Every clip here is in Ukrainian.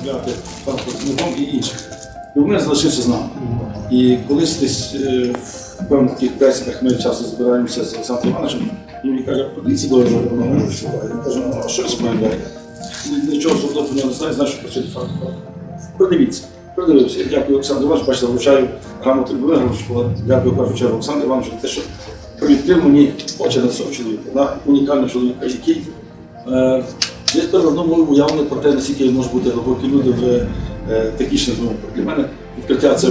розмовляти пан Кузьмуком і інших. Любомир залишився з нами. І колись десь е, в певних таких бесідах ми часто збираємося з Олександром Івановичем, і він каже, подивіться до його відчуває. Я кажу, ну а що моєю? Нічого особливо не знаю, знаю, що працює факт. Продивіться. Продивився. Я Дякую Олександру Івановичу, бачите, вручаю грамоту Любомиру, Дякую в першу чергу Олександру Івановичу те, що привідкрив мені очі на цього чоловіка, унікального чоловіка, який е, я тепер на одному уявлення про те, наскільки можуть бути глибокі люди в е, технічних науках. Для мене відкриття це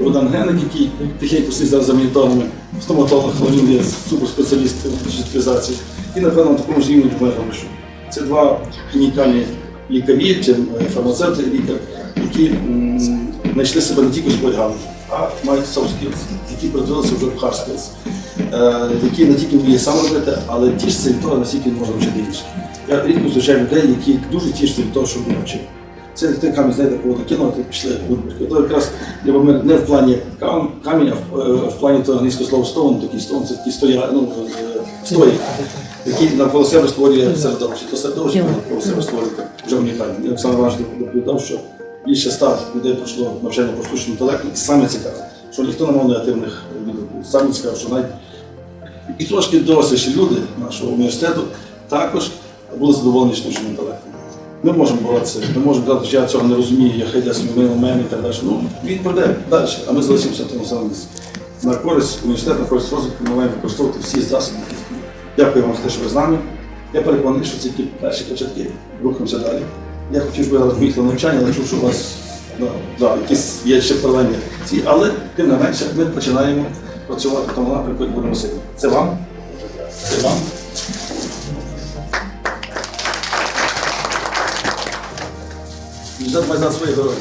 Богдан Геник, який тихенько сидить зараз за моніторами, стоматолог, він є суперспеціаліст в діджиталізації. І, напевно, на такому ж рівні Любомир Галишу. Це два унікальні лікарі, чи е, фармацевти, лікар, які знайшли себе не тільки своїй галузі, а мають soft skills, які перетворилися вже в hard skills, е, які не тільки вміє сам робити, але тішиться від того, наскільки він може вчити інших. Я рідко зустрічаю людей, які дуже тішаться від того, що вони вчили. Це той камінь, знаєте, кого накинули, пішли виборки. То якраз Любомир не в плані кам- камінь, а в, е, в плані того англійського слова stone, такий stone, це такий стоя, ну, е, стоїк, який навколо себе створює середовище. То середовище навколо себе створює вже унікальне. І Олександр Іванович доповідав, що більше ста людей пройшло навчання по штучному інтелекту, і саме цікаве, що ніхто не мав негативних відгуків. Саме цікаво, що навіть і трошки доросліші люди нашого університету також були задоволені штучним інтелектом. Ми можемо боротися, ми можемо казати, що я цього не розумію, я хай десь мимо мене і так далі. Ну, він пройде далі, а ми залишимося в тому самому. На користь університету, на користь розвитку ми маємо використовувати всі засоби. Дякую вам за те, що ви з нами. Я переконаний, що це тільки перші початки. Рухаємося далі. Я хотів зараз поїхати навчання, але чув, що у вас да, да, якісь є ще паралельні ці, але тим не менше ми починаємо працювати в тому напрямку, як будемо сильні. Це вам. Це вам. Não faz mais sua hoje.